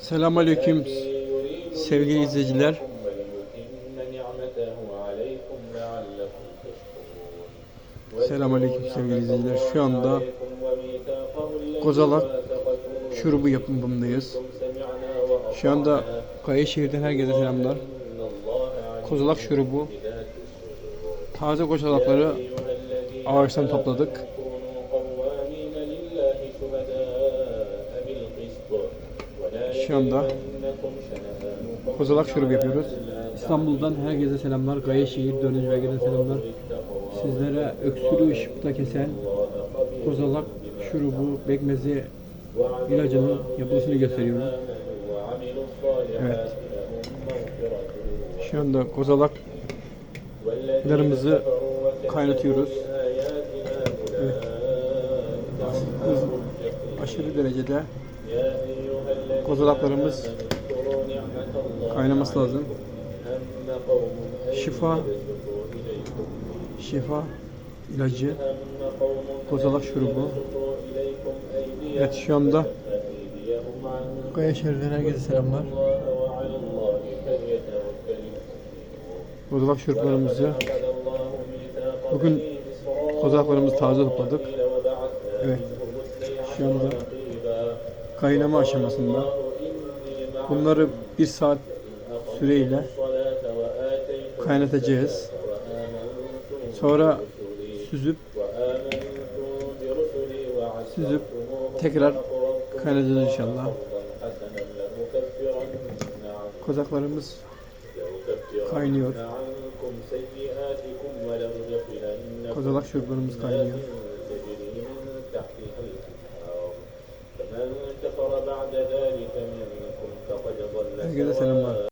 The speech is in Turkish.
Selamünaleyküm sevgili izleyiciler. Selamünaleyküm sevgili izleyiciler. Şu anda Kozalak şurubu yapımındayız. Şu anda Kayışehir'den herkese selamlar. Kozalak şurubu taze kozalakları ağaçtan topladık. Şu anda kozalak şurubu yapıyoruz. İstanbul'dan herkese selamlar. Gayişehir 4. bölgeden selamlar. Sizlere öksürüğü ışıkta kesen kozalak şurubu, bekmezi ilacının yapılışını gösteriyorum. Evet. Şu anda kozalaklarımızı kaynatıyoruz. Evet. Aşırı derecede kozalaklarımız kaynaması lazım. Şifa şifa ilacı kozalak şurubu Evet şu anda Kaya şehirden herkese selamlar. Kozalak şuruplarımızı bugün kozalaklarımızı taze topladık. Evet. Şu anda kaynama aşamasında. Bunları bir saat süreyle kaynatacağız. Sonra süzüp süzüp tekrar kaynatacağız inşallah. Kozaklarımız kaynıyor. Kozalak şuruplarımız kaynıyor. فمن كفر بعد ذلك منكم فقد ضل